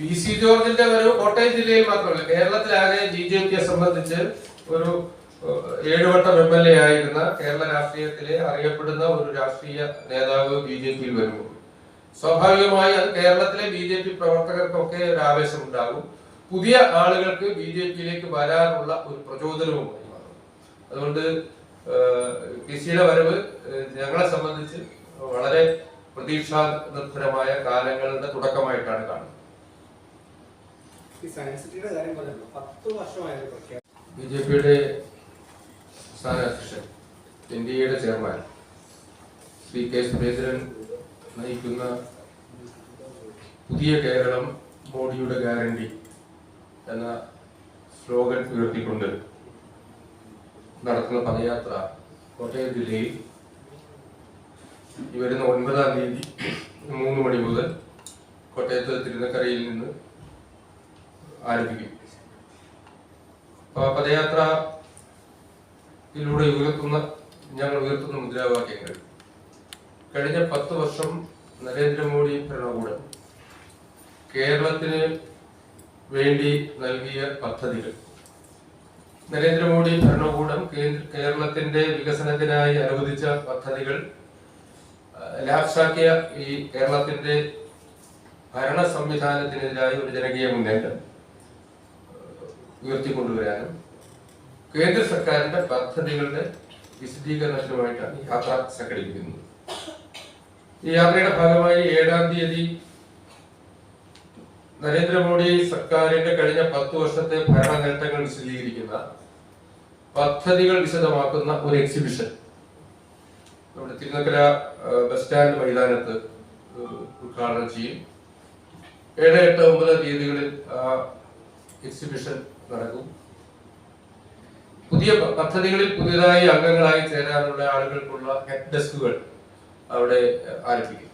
P C ജോർജിന്റെ ഒരു കോട്ടയം ജില്ലയിൽ മാത്രമല്ല കേരളത്തിലാകെ ബി ജെ പിയെ സംബന്ധിച്ച് ഒരു ഏഴുവട്ടം എം എൽ എ ആയിരുന്ന കേരള രാഷ്ട്രീയത്തിലെ അറിയപ്പെടുന്ന ഒരു രാഷ്ട്രീയ നേതാവ് ബി ജെ പിയിൽ വരുമ്പോൾ. സ്വാഭാവികമായി അത് കേരളത്തിലെ ബി ജെ പി പ്രവർത്തകർക്കൊക്കെ ഒരു ആവേശം ഉണ്ടാകും. പുതിയ ആളുകൾക്ക് ബി ജെ പിയിലേക്ക് വരാനുള്ള ഒരു പ്രചോദനവുമായി മാറും അതുകൊണ്ട് കൃഷിയുടെ വരവ് ഞങ്ങളെ സംബന്ധിച്ച് വളരെ പ്രതീക്ഷാ നിർഭരമായ കാലങ്ങളുടെ തുടക്കമായിട്ടാണ് കാണുന്നത്. ബി ജെ പിയുടെ സംസ്ഥാന അധ്യക്ഷൻ എൻ ഡി എയുടെ ചെയർമാൻ ശ്രീ കെ സുരേന്ദ്രൻ നയിക്കുന്ന പുതിയ കേരളം മോഡിയുടെ ഗ്യാരണ്ടി എന്ന സ്ലോഗൻ ഉയർത്തിക്കൊണ്ട് നടത്തുന്ന പദയാത്ര കോട്ടയം ജില്ലയിൽ ഈ ഒൻപതാം തീയതി മൂന്ന് മണി മുതൽ കോട്ടയത്ത് തിരുനക്കരയിൽ നിന്ന് ആരംഭിക്കും. പദയാത്രയിലൂടെ ഉയർത്തുന്ന ഞങ്ങൾ ഉയർത്തുന്ന മുദ്രാവാക്യങ്ങൾ. കഴിഞ്ഞ പത്ത് വർഷം നരേന്ദ്രമോദി ഭരണകൂടം കേരളത്തിന് വേണ്ടി നൽകിയ പദ്ധതികൾ. നരേന്ദ്രമോദി ഭരണകൂടം കേരളത്തിന്റെ വികസനത്തിനായി അനുവദിച്ച പദ്ധതികൾ ലാപ്സാക്കിയ ഈ കേരളത്തിന്റെ ഭരണ സംവിധാനത്തിനെതിരായ ഒരു ജനകീയ മുന്നേറ്റം. ഉയർത്തിക്കൊണ്ടുവരാനും കേന്ദ്ര സർക്കാരിന്റെ പദ്ധതികളുടെ വിശദീകരണത്തിനുമായിട്ടാണ് യാത്ര സംഘടിപ്പിക്കുന്നത്. ഈ യാത്രയുടെ ഭാഗമായി ഏഴാം തീയതി നരേന്ദ്രമോദി സർക്കാരിന്റെ കഴിഞ്ഞ പത്ത് വർഷത്തെ ഭരണ നേട്ടങ്ങൾ വിശദീകരിക്കുന്ന പദ്ധതികൾ വിശദമാക്കുന്ന ഒരു എക്സിബിഷൻ നമ്മുടെ തിരുനക്കര ബസ് സ്റ്റാൻഡ് മൈതാനത്ത് ഉദ്ഘാടനം ചെയ്യും. ഏഴ് എട്ട് ഒമ്പത് തീയതികളിൽ എക്സിബിഷൻ നടക്കും പുതിയ പദ്ധതികളിൽ പുതിയതായി അംഗങ്ങളായി ചേരാനുള്ള ആളുകൾക്കുള്ള ഹെഡ് ഡെസ്കുകൾ അവിടെ ആരംഭിക്കും.